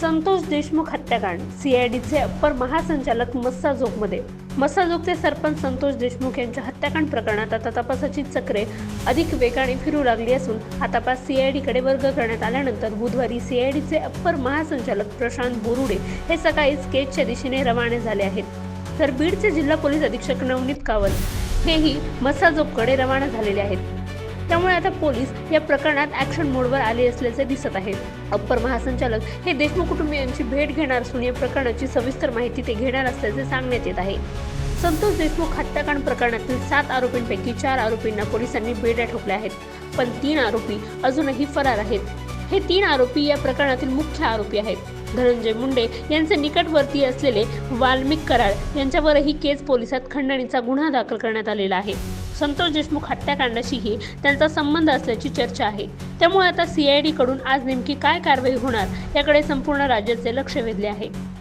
संतोष देशमुख हत्याकांड. सीआयडीचे अप्पर महासंचालक मस्साजोगमध्ये मस्साजोगचे सरपंच संतोष देशमुख यांच्या हत्याकांड प्रकरणात आता तपासाची चक्रे अधिक वेगाने फिरू लागली असून हा तपास सीआयडीकडे वर्ग करण्यात आल्यानंतर बुधवारी सीआयडीचे अप्पर महासंचालक प्रशांत बोरुडे हे सकाळी स्केचच्या दिशेने रवाना झाले आहेत. तर बीडचे जिल्हा पोलीस अधीक्षक नवनीत कावल हेही मस्साजोगकडे रवाना झालेले आहेत. त्यामुळे आता पोलीस या प्रकरणात ऍक्शन मोडवर आले असल्याचे दिसत आहे. अप्पर महासंचालक हे देशमुख कुटुंबियांची भेट घेणार असून या प्रकरणाची सविस्तर माहिती ते घेणार असल्याचे सांगण्यात येत आहे. संतोष देशमुख हत्याकांड प्रकरणातील सात आरोपींपैकी चार आरोपींना पोलिसांनी बेड्या ठोकल्या आहेत पण तीन आरोपी अजूनही फरार आहेत. हे तीन आरोपी या प्रकरणातील मुख्य आरोपी आहेत. धनंजय मुंडे यांचे निकटवर्ती असलेले वाल्मिक कराड यांच्यावरही केज पोलिसात खंडणीचा गुन्हा दाखल करण्यात आलेला आहे. संतोष देशमुख हत्याकांडाशीही त्यांचा संबंध असल्याची चर्चा आहे. त्यामुळे आता सीआयडीकडून आज नेमकी काय कारवाई होणार याकडे संपूर्ण राज्याचे लक्ष वेधले आहे.